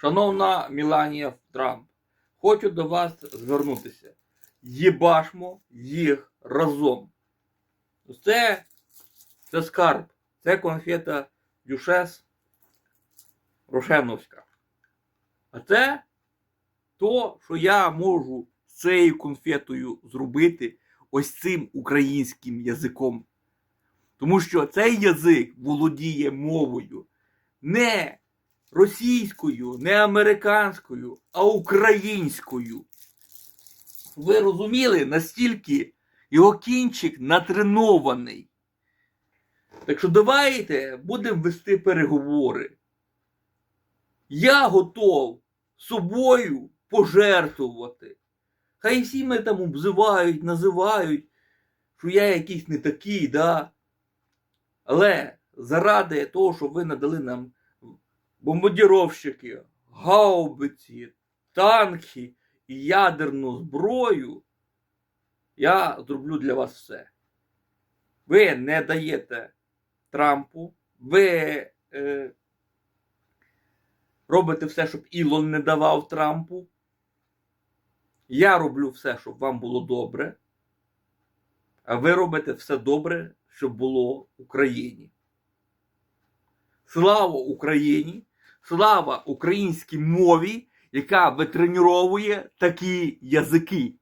Шановна Міланія Трамп, хочу до вас звернутися. Єбашмо їх разом. Це, це скарб, це конфета Дюшес Рошеновська. А це то, що я можу з цією конфетою зробити ось цим українським язиком. Тому що цей язик володіє мовою не російською, не американською, а українською. Ви розуміли, настільки його кінчик натренований. Так що давайте будемо вести переговори. Я готов собою пожертвувати. Хай всі мене там обзивають, називають, що я якийсь не такий, да. Але заради того, що ви надали нам бомбардіровщики, гаубиці, танки і ядерну зброю, я зроблю для вас все. Ви не даєте Трампу, ви е, робите все, щоб Ілон не давав Трампу. Я роблю все, щоб вам було добре. А ви робите все добре, щоб було Україні. Слава Україні! Слава українській мові, яка витреніровує такі язики.